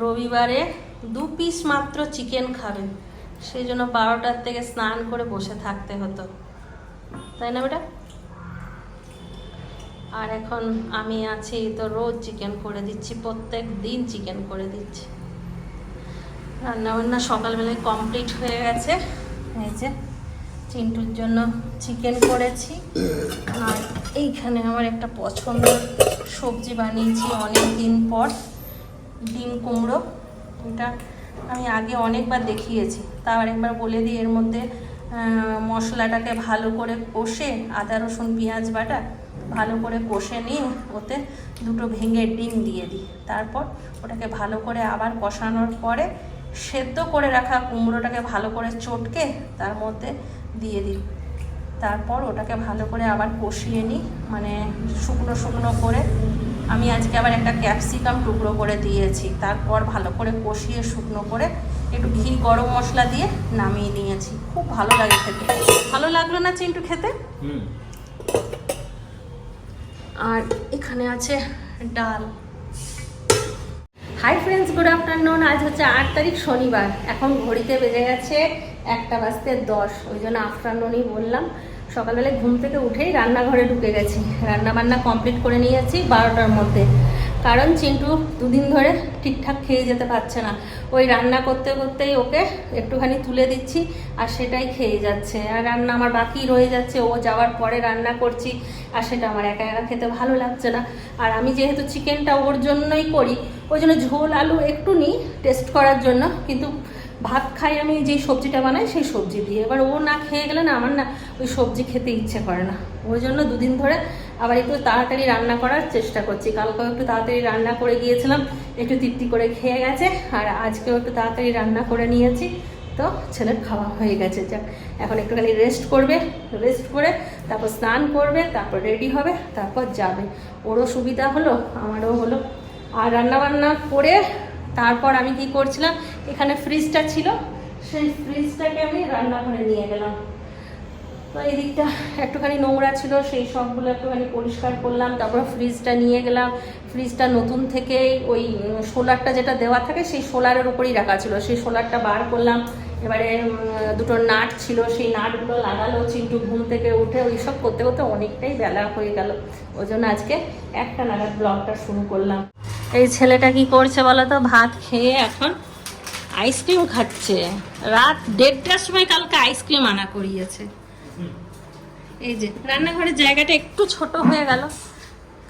রবিবারে দু পিস মাত্র চিকেন খাবেন। সেই জন্য বারোটার থেকে স্নান করে বসে থাকতে হতো। তাই না বেটা? আর এখন আমি আছি, তো রোজ চিকেন করে দিচ্ছি, প্রত্যেক দিন চিকেন করে দিচ্ছি। রান্নাবান্না সকালবেলায় কমপ্লিট হয়ে গেছে। এই যে চিন্টুর জন্য চিকেন করেছি। আর এইখানে আমার একটা পছন্দের সবজি বানিয়েছি অনেক দিন পর। ডিম কুমড়ো, এটা আমি আগে অনেকবার দেখিয়েছি। তাও একবার বলে দিই, এর মধ্যে মশলাটাকে ভালো করে কষে আদা, রসুন, পেঁয়াজ বাটা ভালো করে কষে নিয়ে ওতে দুটো ভেঙে ডিম দিয়ে দিই। তারপর ওটাকে ভালো করে আবার কষানোর পরে সেদ্ধ করে রাখা কুমড়োটাকে ভালো করে চটকে তার মধ্যে দিয়ে দিই। তারপর ওটাকে ভালো করে আবার কষিয়ে নিই মানে শুকনো শুকনো করে আমি আজকে আবার একটা ক্যাপসিকাম টুকরো করে দিয়েছি। তারপর ভালো করে কষিয়ে শুকনো করে একটু ঘি গরম মশলা দিয়ে নামিয়ে নিয়েছি। খুব ভালো লাগে খেতে। ভালো লাগল না চিন্টু খেতে? হুম। আর এখানে আছে ডাল। হাই ফ্রেন্ডস গুড আফটারনুন আজ হচ্ছে আট তারিখ শনিবার। এখন ঘড়িতে বেজে গেছে একটা বাজতে দশ। ওই জন্য আফটারনুনই বললাম। সকালবেলায় ঘুম থেকে উঠেই রান্নাঘরে ঢুকে গেছি। রান্না বান্না কমপ্লিট করে নিয়েছি বারোটার মধ্যে। কারণ চিন্টু দুদিন ধরে ঠিকঠাক খেয়ে যেতে পারছে না। ওই রান্না করতে করতেই ওকে একটুখানি তুলে দিচ্ছি আর সেটাই খেয়ে যাচ্ছে। আর রান্না আমার বাকি রয়ে যাচ্ছে। ও যাওয়ার পরে রান্না করছি আর সেটা আমার একা একা খেতে ভালো লাগছে না। আর আমি যেহেতু চিকেনটা ওর জন্যই করি, ওই জন্য ঝোল, আলু একটু নিই টেস্ট করার জন্য। কিন্তু ভাত খাই আমি যেই সবজিটা বানাই, সেই সবজি দিয়ে। এবার ও না খেয়ে গেলে না আমার না ওই সবজি খেতে ইচ্ছে করে না। ওই জন্য দুদিন ধরে আবার একটু তাড়াতাড়ি রান্না করার চেষ্টা করছি। কালকেও একটু তাড়াতাড়ি রান্না করে গিয়েছিলাম, একটু তৃপ্তি করে খেয়ে গেছে, আর আজকেও একটু তাড়াতাড়ি রান্না করে নিয়েছি। তো ছেলের খাওয়া হয়ে গেছে, যাক, এখন একটুখানি রেস্ট করবে। রেস্ট করে তারপর স্নান করবে, তারপর রেডি হবে, তারপর যাবে। ওরও সুবিধা হলো, আমারও হলো। আর রান্নাবান্না করে তারপর আমি কি করছিলাম? এখানে ফ্রিজটা ছিল। সেই ফ্রিজটাকে আমি রান্নাঘরে নিয়ে গেলাম। তো এই দিকটা একটুখানি নোংরা ছিল, সেই সবগুলো একটুখানি পরিষ্কার করলাম। তারপর ফ্রিজটা নিয়ে গেলাম। ফ্রিজটা নতুন থেকে ওই সোলারটা যেটা দেওয়া থাকে, সেই সোলারের উপরই রাখা ছিল। সেই সোলারটা বার করলাম। এবারে দুটো নাট ছিল। সেই নাটগুলো লাগালো, চিন্টু ঘুম থেকে উঠে ওই সব করতে করতে অনেকটাই বেলা হয়ে গেল। ওই জন্য আজকে একটা নাগাদ ব্লগটা শুরু করলাম। এই ছেলেটা কি করছে বলো তো? ভাত খেয়ে এখন আইসক্রিম খাচ্ছে। রাত দেড়টার সময় কালকে আইসক্রিম আনা করিয়েছে। এই যে, রান্নাঘরের জায়গাটা একটু ছোট হয়ে গেল।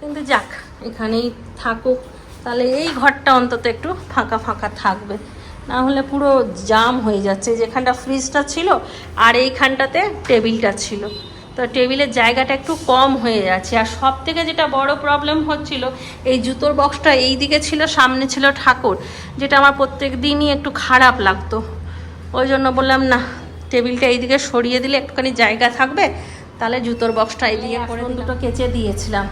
কিন্তু যাক, এখানেই থাকুক। তাহলে এই ঘরটা অন্তত একটু ফাঁকা ফাঁকা থাকবে। না হলে পুরো জাম হয়ে যাচ্ছে। যেখানটা ফ্রিজটা ছিল আর এইখানটাতে টেবিলটা ছিল। তো টেবিলের জায়গাটা একটু কম হয়ে যাচ্ছে আর সব থেকে যেটা বড় প্রবলেম হচ্ছিল, এই জুতোর বক্সটা এই দিকে ছিল, সামনে ছিল ঠাকুর, যেটা আমার প্রত্যেক দিনই একটু খারাপ লাগতো। ওই জন্য বললাম, না, টেবিলটা এইদিকে সরিয়ে দিলে একটুখানি জায়গা থাকবে, তাহলে জুতোর বক্সটা এই এইদিকে করে দুটো কেচে দিয়েছিলাম।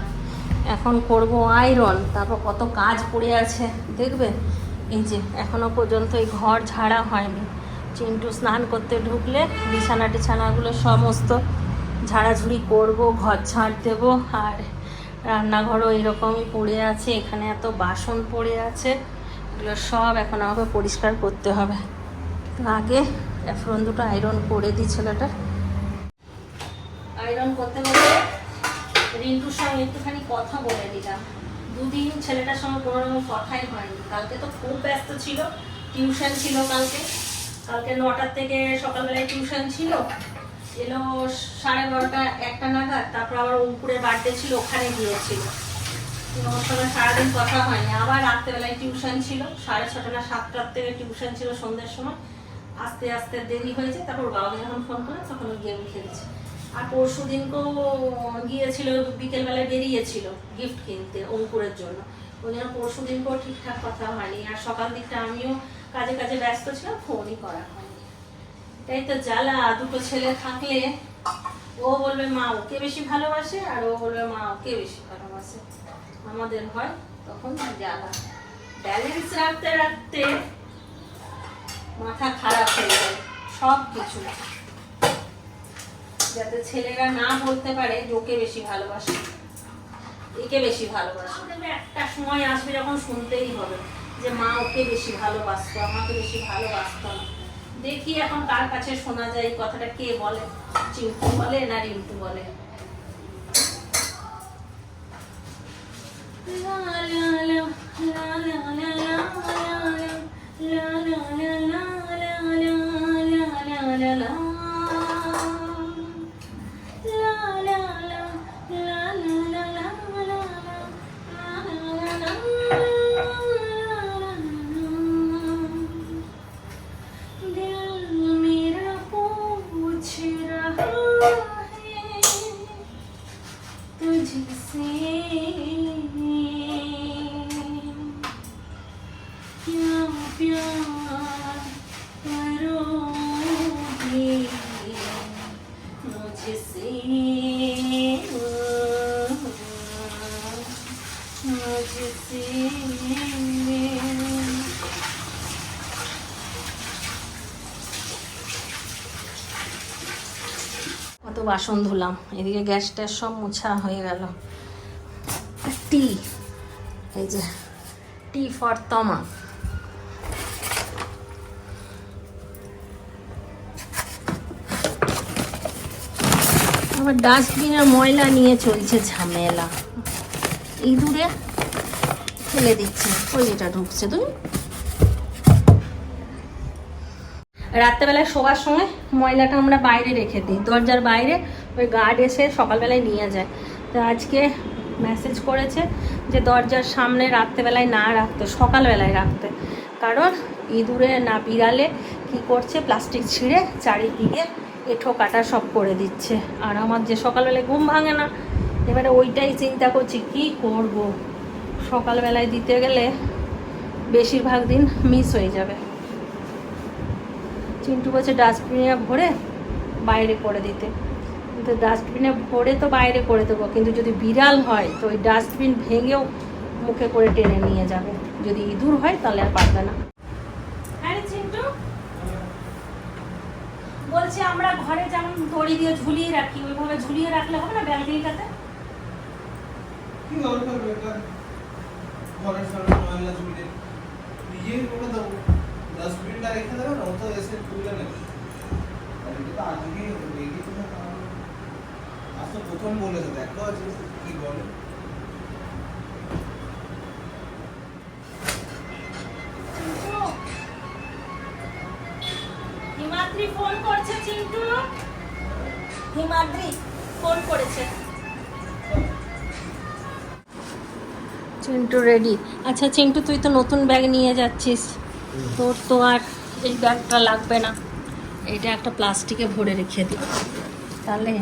এখন করব আয়রন তারপর কত কাজ পড়ে আছে, দেখবে? এই যে এখনও পর্যন্ত এই ঘর ঝাড়া হয়নি। চিন্টু স্নান করতে ঢুকলে বিছানা টিছানাগুলো সমস্ত ঝাড়াঝুড়ি করব, ঘর ঝাড় দেবো, আর রান্নাঘরও এরকমই পড়ে আছে। এখানে এত বাসন পড়ে আছে, এগুলো সব এখন আমাকে পরিষ্কার করতে হবে। আগে এফরন দুটো আয়রন করে দিই ছেলেটা আয়রন করতে করতে রিন্টুর সঙ্গে একটুখানি কথা বলে দিলাম দুদিন ছেলেটার সঙ্গে কোনো রকম কথাই হয়নি। কালকে তো খুব ব্যস্ত ছিল, টিউশন ছিল কালকে। কালকে নটার থেকে সকালবেলায় টিউশন ছিল। এলো সাড়ে বারোটা, একটা নাগাদ, তারপর আবার অঙ্কুরের বার্থডে ছিল, ওখানে গিয়েছিল। সঙ্গে সারাদিন কথা হয়নি। আবার রাত্রেবেলায় টিউশন ছিল, সাড়ে ছটা না সাতটার থেকে টিউশন ছিল সন্ধ্যের সময়। আস্তে আস্তে দেরি হয়েছে, তারপর বাবাকে যখন ফোন করে তখন গেম খেলছে। আর পরশু দিনকেও গিয়েছিল, বিকেলবেলায় বেরিয়েছিল গিফট কিনতে অঙ্কুরের জন্য। ওই জন্য পরশু দিনকেও ঠিকঠাক কথা হয়নি। আর সকাল দিকটা আমিও কাজে কাজে ব্যস্ত ছিলাম ফোনই করা হয়নি। এটাই তো জ্বালা, দুটো ছেলে থাকলে। ও বলবে, মা, ওকে বেশি ভালোবাসে আর ও বলবে, মা, ওকে বেশি ভালোবাসে। আমাদের হয় তখন জ্বালা। ব্যালেন্স রাখতে রাখতে মাথা খারাপ হয়ে যায় সব কিছু যাতে ছেলেরা না বলতে পারে যে ওকে বেশি ভালোবাসে। একে বেশি ভালোবাসে। একটা সময় আসবে যখন শুনতেই হবে যে, মা, ওকে বেশি ভালোবাসতো, আমাকে বেশি ভালোবাসতো না। দেখি এখন কার কাছে শোনা যায় কথাটা কে বলে চিন্টু বলে না রিন্টু বলে লা লা, লা লা লা লা, লা বাসন ধুলাম। এদিকে গ্যাস ট্যাস সব মোছা হয়ে গেল। টি, এই যে, টি ফর তমা। আবার ডাস্টবিনের ময়লা নিয়ে চলছে ঝামেলা। ইঁদুরে ফেলে দিচ্ছে। ওই যেটা ঢুকছে, তুমি রাত্রেবেলায় শোবার সময় ময়লাটা আমরা বাইরে রেখে দিই, দরজার বাইরে ওই গার্ড এসে সকালবেলায় নিয়ে যায়। তো আজকে মেসেজ করেছে যে দরজার সামনে রাত্রেবেলায় না রাখতে, সকালবেলায় রাখতে। কারণ ইঁদুরে না বিড়ালে কি করছে প্লাস্টিক ছিঁড়ে চারিদিকে এঁঠো কাটা সব করে দিচ্ছে। আর আমার যে সকালবেলায় ঘুম ভাঙে না, এবারে ওইটাই চিন্তা করছি, কি করব? সকালবেলায় দিতে গেলে বেশিরভাগ দিন মিস হয়ে যাবে। চিন্টু বলছে ডাস্টবিনে ভরে বাইরে করে দিতে। কিন্তু ডাস্টবিনে ভরে তো বাইরে করে দেবো কিন্তু যদি বিড়াল হয় তো ওই ডাস্টবিন ভেঙেও মুখে করে টেনে নিয়ে যাবে। যদি ইঁদুর হয় তাহলে আর পারবে না। আরে চিন্টু। বলছে আমরা ঘরে যেমন দড়ি দিয়ে ঝুলিয়ে রাখি ওইভাবে ঝুলিয়ে রাখলে হবে না ব্যালকনিটাতে কি দরকার বেকার ঘরের সামনে ময়লা ঝুলিয়ে নিজেই করে দেবো। ডাস্টবিনটা রেখে দেবে না ও তো এসে তুলে নেবে এটা আজ তো প্রথম বলেছে দেখো আজকে কি বলে। হিমাদ্রি ফোন করছে চিন্টু। হিমাদ্রি ফোন করেছে। চিন্টু রেডি আচ্ছা চিন্টু তুই তো নতুন ব্যাগ নিয়ে যাচ্ছিস। তোর তো আর এই ব্যাগটা লাগবে না। এটা একটা প্লাস্টিকে ভরে রেখে দিই তাহলে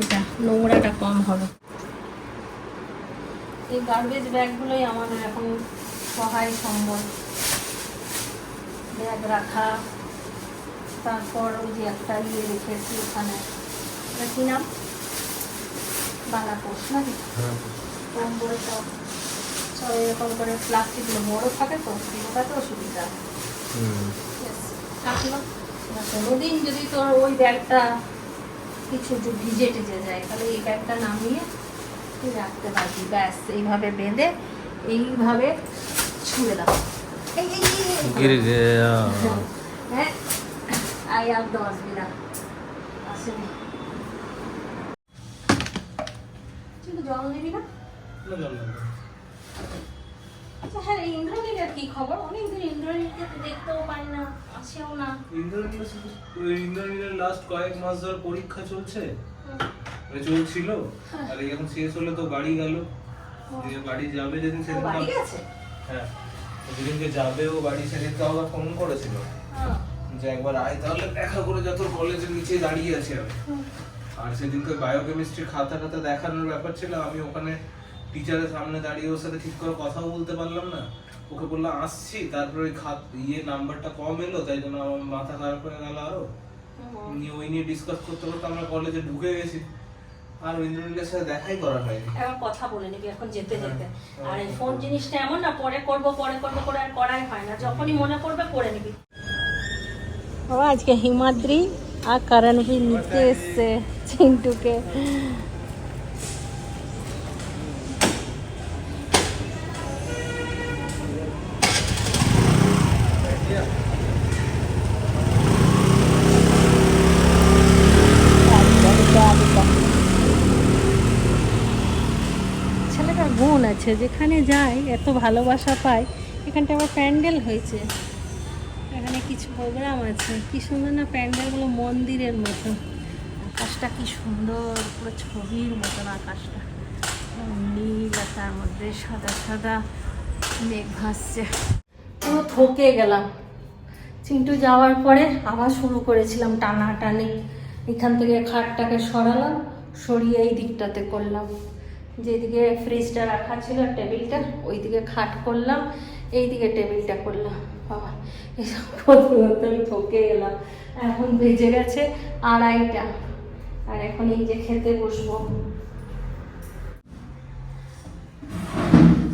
এটা নোংরাটা কম হবে। এই গার্বেজ ব্যাগগুলোই আমাদের এখন সহায় সম্বল। ব্যাগ রাখা তারপর ওই যে একটা ইয়ে রেখেছি ওখানে। কি নাম? বালাপোষ নাকি? কম্বল সব। সব এরকম করে প্লাস্টিকগুলো বড় থাকে তো ওটাতেও সুবিধা কোনোদিন যদি তোর ওই ব্যাগটা কিছু একটু ভিজে টেজে যায় তাহলে এই ব্যাগটা নামিয়ে তুই রাখতে পারবি ব্যাস এইভাবে বেঁধে এইভাবে ছুঁড়ে দাও এই এই, এই, এই। गिर गया হ্যাঁ আই আর দশ বিনা আসেনি কিন্তু জল নিবি না না জল লাগবে আচ্ছা হ্যাঁ এই ইন্দ্রনীলের কি খবর? অনেকদিন ইন্দ্রনীলকে তো দেখতেও পাই না আসেও না। ইন্দ্রনীল ইন্দ্রনীলের লাস্ট কয়েক মাস ধরে পরীক্ষা চলছে। মানে চলছিল। আর এখন শেষ হলে তো বাড়ি গেল। দিয়ে বাড়ি যাবে যেদিন সেদিন বাড়ি গেছে? হ্যাঁ। তো যেদিনকে যাবে ও বাড়ি সেদিনকে আবার ফোন করেছিল। হ্যাঁ। যে একবার আয় তাহলে দেখা করে যা তোর কলেজের নিচে দাঁড়িয়ে আছি আমি। আর সেদিনকে বায়োকেমিস্ট্রি খাতা খাতা দেখানোর ব্যাপার ছিল আমি ওখানে টিচারের সামনে দাঁড়িয়ে ওর সাথে ঠিক করে কথাও বলতে পারলাম না। ওকে বললাম আসছি। তারপরে ওই খাত ইয়ে নাম্বারটা কম এলো তাই জন্য আমার মাথা খারাপ হয়ে গেল আরও। নিয়ে ওই নিয়ে ডিসকাস করতে করতে আমরা কলেজে ঢুকে গেছি। আর ইন্দ্রনীলের সাথে দেখাই করা হয়নি। এখন কথা বলে নিবি এখন যেতে হ্যাঁ, যেতে। হ্যাঁ। আর এই ফোন জিনিসটা এমন না পরে করব পরে করব করে আর করাই হয় না। যখনই মনে পড়বে করে নিবি। বাবা আজকে হিমাদ্রি আর করণবীর নিতে এসছে চিন্টুকে। হয়েছে, যেখানে যাই এত ভালোবাসা পাই, এখানটা আবার প্যান্ডেল হয়েছে। এখানে কিছু প্রোগ্রাম আছে। কি সুন্দর না প্যান্ডেলগুলো মন্দিরের মতো। আকাশটা কি সুন্দর, পুরো ছবির মতন আকাশটা। নীল তার মধ্যে সাদা সাদা মেঘ ভাসছে। পুরো থকে গেলাম। চিন্টু যাওয়ার পরে আবার শুরু করেছিলাম টানাটানি। এখান থেকে খাটটাকে সরালাম, সরিয়ে এই দিকটাতে করলাম। যেদিকে ফ্রিজটা রাখা ছিল টেবিলটা ওইদিকে খাট করলাম, এইদিকে টেবিলটা করলাম। বাবা আমি থকে গেলাম। এখন বেজে গেছে আড়াইটা। আর এখন এই যে খেতে বসবো।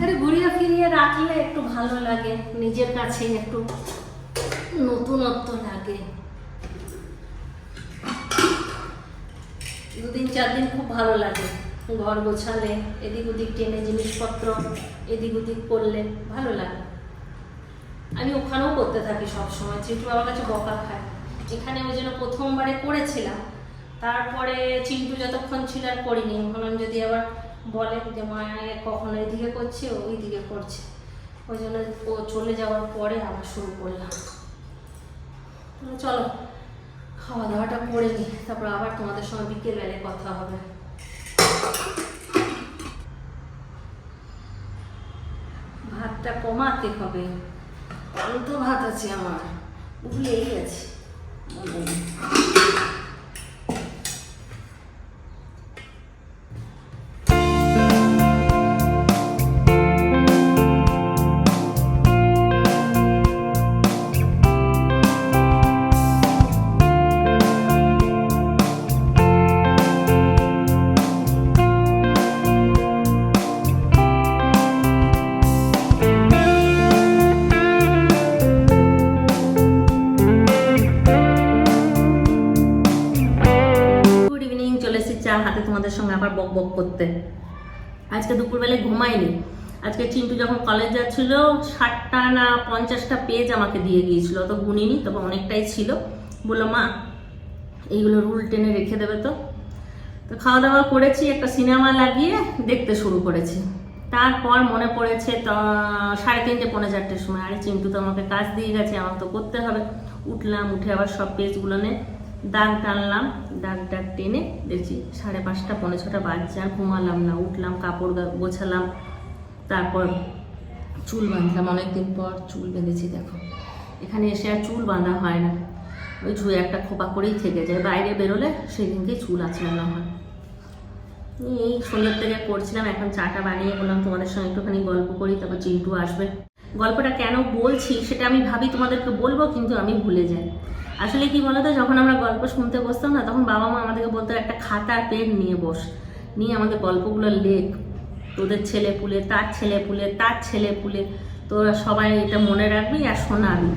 আরে ঘুরিয়ে ফিরিয়ে রাখলে একটু ভালো লাগে, নিজের কাছে একটু নতুনত্ব লাগে। দুদিন চার দিন খুব ভালো লাগে। ঘর গোছালে এদিক ওদিক টেনে জিনিসপত্র, এদিক ওদিক করলে ভালো লাগে। আমি ওখানেও করতে থাকি সবসময়, চিন্টু বাবার কাছে বকা খায়। এখানে ওই জন্য প্রথমবারে করেছিলাম তারপরে চিন্টু যতক্ষণ ছিল আর করিনি ভাবলাম যদি আবার বলে যে মায়ের কখনো এদিকে করছে ওই দিকে করছে। ওই জন্য ও চলে যাওয়ার পরে আবার শুরু করলাম। চলো খাওয়া দাওয়াটা করে নিই, তারপর আবার তোমাদের সঙ্গে বিকেলবেলায় কথা হবে। ভাতটা কমাতে হবে। অল্প ভাত আছে আমার। ভুলেই গেছি। ঘুমাইনি আজকে চিন্টু যখন কলেজ যাচ্ছিল, ষাটটা না পঞ্চাশটা পেজ আমাকে দিয়ে গিয়েছিল। অত গুনিনি, তবে অনেকটাই ছিল। বলল, মা, এইগুলো রুল টেনে রেখে দেবে তো? তো খাওয়া দাওয়া করেছি, একটা সিনেমা লাগিয়ে দেখতে শুরু করেছি। তারপর মনে পড়েছে তো, সাড়ে তিনটে, পৌনে চারটের সময়। আরে, চিন্টু তো আমাকে কাজ দিয়ে গেছে, আমার তো করতে হবে। উঠলাম, উঠে আবার সব পেজগুলো নে। দাগ টানলাম, দাগ দাগ টেনে দেখছি সাড়ে পাঁচটা, পৌনে ছটা বাজছে, আর ঘুমালাম না। উঠলাম, কাপড় গোছালাম, তারপর চুল বাঁধলাম অনেকদিন পর, চুল বেঁধেছি দেখো। এখানে এসে আর চুল বাঁধা হয় না। ওই ঝুয়ে একটা খোপা করেই থেকে যায়। বাইরে বেরোলে সেদিনকে চুল আঁচড়ানো হয়। এই সন্ধ্যের থেকে করছিলাম, এখন চাটা বানিয়ে বললাম তোমাদের সঙ্গে একটুখানি গল্প করি, তারপর চিন্টু আসবে। গল্পটা কেন বলছি সেটা আমি ভাবি, তোমাদেরকে বলব, কিন্তু আমি ভুলে যাই। আসলে কি বলতো, যখন আমরা গল্প শুনতে বসতাম না, তখন বাবা মা আমাদেরকে বলতো, একটা খাতা পেন নিয়ে বস। নিয়ে আমাদের গল্পগুলো লেখ। তোদের ছেলে পুলে, তার ছেলে পুলে, তার ছেলে পুলে। তোরা সবাই এটা মনে রাখবি আর শোনাবি।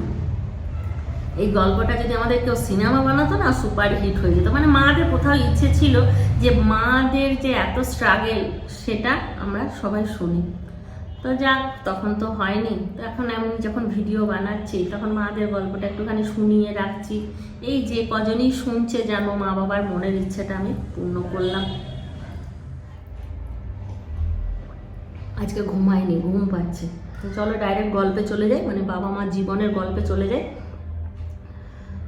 এই গল্পটা যদি আমাদের কেউ সিনেমা বানাতো না, সুপার হিট হয়ে যেত। মানে মাদের কোথাও ইচ্ছে ছিল যে মাদের যে এত স্ট্রাগেল সেটা আমরা সবাই শুনি। তো যাক, তখন তো হয়নি। তো এখন আমি যখন ভিডিও বানাচ্ছি, তখন মাদের গল্পটা একটুখানি শুনিয়ে রাখছি। এই যে কজনই শুনছে যেন মা বাবার মনের ইচ্ছেটা আমি পূর্ণ করলাম। আজকে ঘুমায়নি, ঘুম পাচ্ছে। তো চলো ডাইরেক্ট গল্পে চলে যাই মানে বাবা মার জীবনের গল্পে চলে যাই।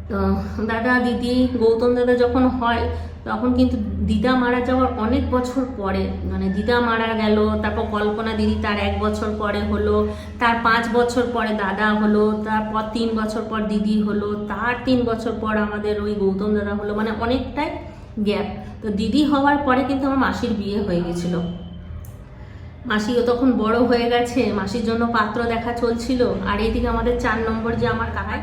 তো দাদা, দিদি, গৌতম দাদা যখন হয়, তখন কিন্তু দিদা মারা যাওয়ার অনেক বছর পরে মানে দিদা মারা গেল, তারপর কল্পনা দিদি তার এক বছর পরে হলো, তার পাঁচ বছর পরে দাদা হলো, তারপর তিন বছর পর দিদি হলো, তার তিন বছর পর আমাদের ওই গৌতম দাদা হলো মানে অনেকটাই গ্যাপ তো দিদি হওয়ার পরে কিন্তু আমার মাসির বিয়ে হয়ে গেছিল। মাসিও তখন বড় হয়ে গেছে, মাসির জন্য পাত্র দেখা চলছিল, আর এইদিকে আমাদের চার নম্বর যে আমার কাকা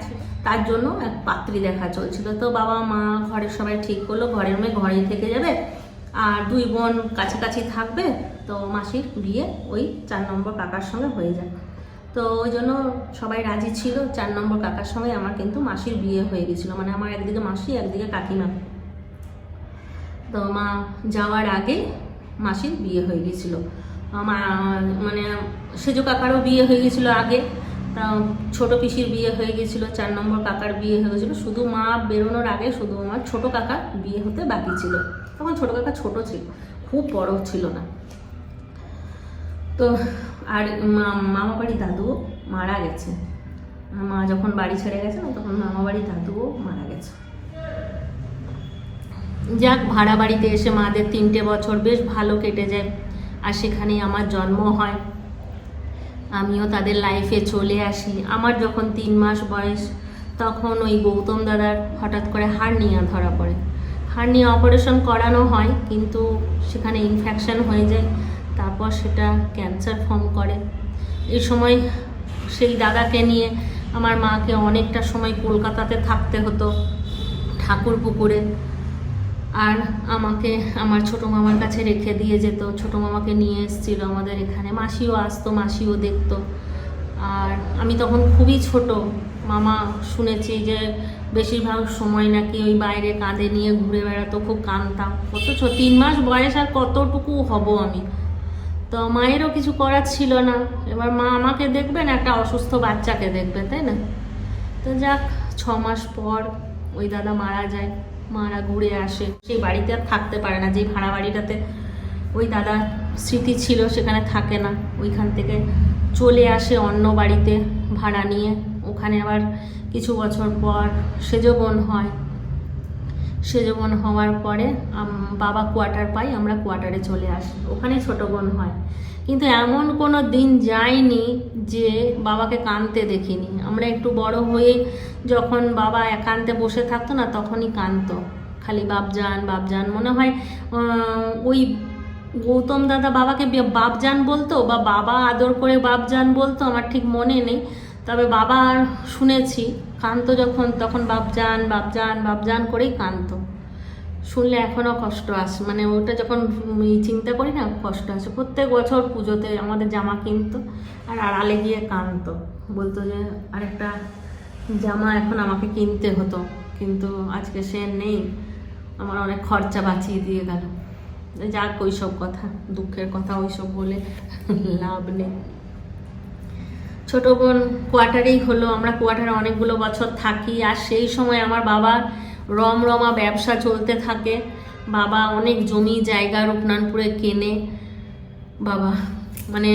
তার জন্য এক পাত্রী দেখা চলছিল। তো বাবা, মা ঘরের সবাই ঠিক করল, ঘরের মেয়ে ঘরেই থেকে যাবে, আর দুই বোন কাছাকাছি থাকবে, তো মাসির বিয়ে ওই চার নম্বর কাকার সঙ্গে হয়ে যায় তো ওই জন্য সবাই রাজি ছিল, চার নম্বর কাকার সঙ্গে আমার কিন্তু মাসির বিয়ে হয়ে গেছিল মানে আমার একদিকে মাসি, একদিকে কাকিমা। তো মা যাওয়ার আগে মাসির বিয়ে হয়ে গেছিল। মানে সেজো কাকারও বিয়ে হয়ে গেছিল আগে, তা ছোট পিসির বিয়ে হয়ে গেছিল, চার নম্বর কাকার বিয়ে হয়ে গেছিল, শুধু মা বেরোনোর আগে শুধু আমার ছোট কাকার বিয়ে হতে বাকি ছিল। তখন ছোট কাকা ছোট ছিল, খুব বড় ছিল না। তো আর মামা বাড়ি দাদু মারা গেছে। মা যখন বাড়ি ছেড়ে গেছে না তখন মামা বাড়ি দাদুও মারা গেছে। যাক, ভাড়া বাড়িতে এসে মাদের তিনটে বছর বেশ ভালো কেটে যায়। আর সেখানেই আমার জন্ম হয়। আমিও তাদের লাইফে চলে আসি। আমার যখন তিন মাস বয়স, তখন ওই গৌতম দাদার হঠাৎ করে হার্নিয়া ধরা পড়ে। হার্নিয়া অপারেশন করানো হয়, কিন্তু সেখানে ইনফেকশন হয়ে যায়, তারপর সেটা ক্যান্সার ফর্ম করে। এই সময় সেই দাদাকে নিয়ে আমার মাকে অনেকটা সময় কলকাতাতে থাকতে হতো ঠাকুর পুকুরে আর আমাকে, আমার ছোট মামার কাছে রেখে দিয়ে যেত। ছোট মামাকে নিয়ে এসেছিল আমাদের এখানে। মাসিও আসতো, মাসিও দেখতো। আর আমি তখন খুবই ছোট। মামা শুনেছি যে বেশিরভাগ সময় নাকি ওই বাইরে কাঁধে নিয়ে ঘুরে বেড়াতো, খুব কাঁদতাম। অথচ তিন মাস বয়স আর কতটুকু হব আমি? তো মায়েরও কিছু করার ছিল না। এবার মা আমাকে দেখবেন, একটা অসুস্থ বাচ্চাকে দেখবে তাই না? তো যাক, ছ মাস পর ওই দাদা মারা যায়। মারা ঘুরে আসে। সেই বাড়িতে আর থাকতে পারে না। যেই ভাড়া বাড়িটাতে ওই দাদা স্মৃতি ছিল সেখানে থাকে না। ওইখান থেকে চলে আসে অন্য বাড়িতে ভাড়া নিয়ে। ওখানে আবার কিছু বছর পর সেজবন হয়। সেজবন হওয়ার পরে বাবা কোয়ার্টার পাই, আমরা কোয়ার্টারে চলে আসি। ওখানে ছোট বোন হয়। কিন্তু এমন কোনো দিন যায়নি যে বাবাকে কাঁদতে দেখিনি। আমরা একটু বড় হয়ে যখন বাবা একান্তে বসে থাকতো না, তখনই কাঁদতো খালি বাপজান বাপজান, মনে হয় ওই গৌতম দাদা বাবাকে বাপজান বলতো বা বাবা আদর করে বাপজান বলতো, আমার ঠিক মনে নেই। তবে বাবা শুনেছি কাঁদতো যখন, তখন বাপজান বাপজান বাপজান করেই কাঁদতো শুনলে এখনও কষ্ট আসে মানে ওটা যখন চিন্তা করি না, কষ্ট আসে। প্রত্যেক বছর পুজোতে আমাদের জামা কিনতো, আর আড়ালে গিয়ে কাঁদতো বলতো যে, আরেকটা জামা এখন আমাকে কিনতে হতো, কিন্তু আজকে সে নেই। আমার অনেক খরচা বাঁচিয়ে দিয়ে গেল। যাক ওইসব কথা, দুঃখের কথা ওইসব বলে লাভ নেই। ছোট বোন কোয়ার্টারেই হলো, আমরা কোয়ার্টারে অনেকগুলো বছর থাকি, আর সেই সময় আমার বাবা রমরমা ব্যবসা চলতে থাকে। বাবা অনেক জমি জায়গা রূপনানপুরে কেনে। বাবা মানে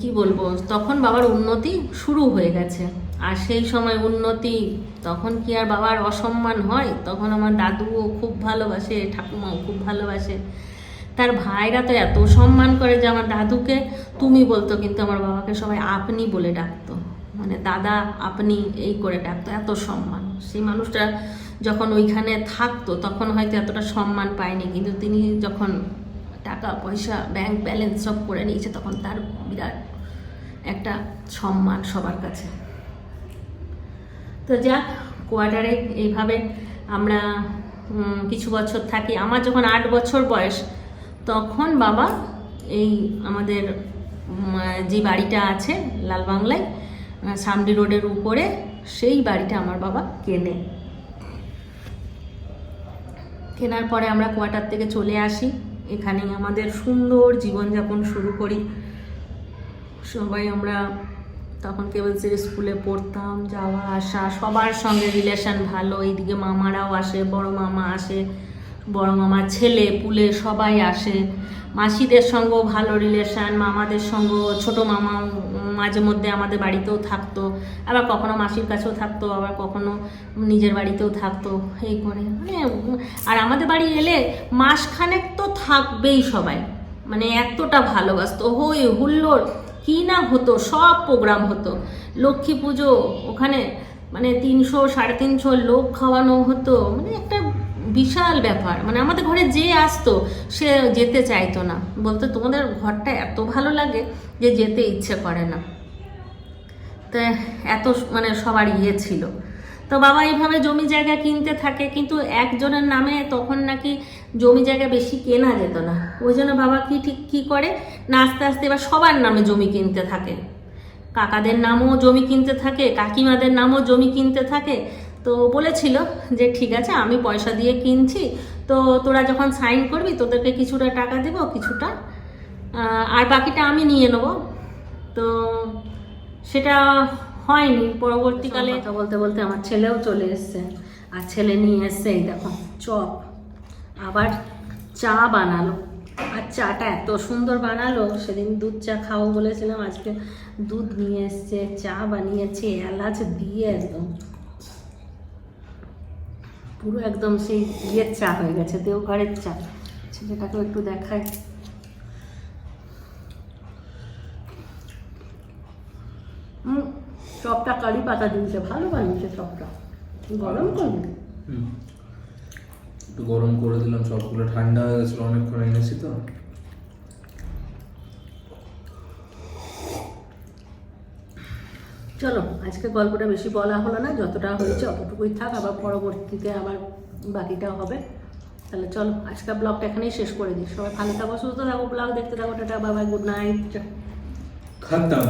কি বলব, তখন বাবার উন্নতি শুরু হয়ে গেছে। আর সেই সময় উন্নতি, তখন কি আর বাবার অসম্মান হয়? তখন আমার দাদুও খুব ভালোবাসে, ঠাকুমাও খুব ভালোবাসে। তার ভাইরা তো এত সম্মান করে যে আমার দাদুকে তুমি বলতো, কিন্তু আমার বাবাকে সবাই আপনি বলে ডাকতো। মানে দাদা আপনি এই করে ডাকতো, এত সম্মান। সেই মানুষটা যখন ওইখানে থাকতো, তখন হয়তো এতটা সম্মান পায়নি। কিন্তু তিনি যখন টাকা, পয়সা ব্যাংক ব্যালেন্স সব করে নিয়েছে, তখন তার বিরাট একটা সম্মান সবার কাছে। তো যাক কোয়ার্টারে এইভাবে আমরা কিছু বছর থাকি। আমার যখন আট বছর বয়স, তখন বাবা এই আমাদের যে বাড়িটা আছে লালবাংলায় সামডি রোডের উপরে, সেই বাড়িটা আমার বাবা কেনে। কেনার পরে আমরা কোয়ার্টার থেকে চলে আসি। এখানেই আমাদের সুন্দর জীবনযাপন শুরু করি। সবাই আমরা তখন কেবলসের স্কুলে পড়তাম, যাওয়া, আসা, সবার সঙ্গে রিলেশন ভালো। এইদিকে মামারাও আসে, বড় মামা আসে, বড় মামার ছেলে, পুলে সবাই আসে। মাসিদের সঙ্গেও ভালো রিলেশন মামাদের সঙ্গেও, ছোট মামা মাঝে মধ্যে আমাদের বাড়িতেও থাকতো, আবার কখনো মাসির কাছেও থাকতো, আবার কখনো নিজের বাড়িতেও থাকতো, এই করে। মানে আর আমাদের বাড়ি এলে মাসখানেক তো থাকবেই সবাই। মানে এতটা ভালোবাসতো হই হুল্লোড়, কি না হতো, সব প্রোগ্রাম হতো। লক্ষ্মী পুজো, ওখানে মানে তিনশো, সাড়ে তিনশো লোক খাওয়ানো হতো মানে একটা বিশাল ব্যাপার। মানে আমাদের ঘরে যে আসতো, সে যেতে চাইতো না। বলতো, তোমাদের ঘরটা এত ভালো লাগে যে যেতে ইচ্ছে করে না। তো এত মানে সবার ইয়ে ছিল। তো বাবা এইভাবে জমি জায়গা কিনতে থাকে, কিন্তু একজনের নামে তখন নাকি জমি জায়গা বেশি কেনা যেত না। ওই জন্য বাবা কি ঠিক কি করে? না, আস্তে আস্তে এবার সবার নামে জমি কিনতে থাকে। কাকাদের নামও জমি কিনতে থাকে, কাকিমাদের নামও জমি কিনতে থাকে। তো বলেছিল যে ঠিক আছে, আমি পয়সা দিয়ে কিনছি, তো তোরা যখন সাইন করবি তোদেরকে কিছুটা টাকা দেবো, কিছুটা। আর বাকিটা আমি নিয়ে নেব। তো সেটা হয়নি পরবর্তীকালে। কথা বলতে বলতে আমার ছেলেও চলে এসছে। আর ছেলে নিয়ে এসছে এই দেখো, চপ। আবার চা বানালো। আর চাটা এত সুন্দর বানালো, সেদিন দুধ চা খাও বলেছিলাম, আজকে দুধ নিয়ে এসছে, চা বানিয়েছে, এলাচ দিয়ে একদম। পুরো একদম সেই ইয়ের চা হয়ে গেছে দেওঘরের চা। ছেলেটাকেও একটু দেখায়। হুম চপটা কারি পাতা দিয়েছে ভালো বানিয়েছে সবটা গরম করবে। একটু গরম করে দিলাম সবগুলো ঠান্ডা হয়ে গেছিল অনেকক্ষণ এনেছি তো। চলো, আজকে গল্পটা বেশি বলা হলো না, যতটা হয়েছে অতটুকুই থাক, আবার পরবর্তীতে আবার বাকিটা হবে। তাহলে চলো আজকে ব্লগটা এখানেই শেষ করে দিই। সবাই ভালো থাকো, সুস্থ থাকো, ব্লগ দেখতে থাকো, টাটা বাবা গুড নাইট। খাতাম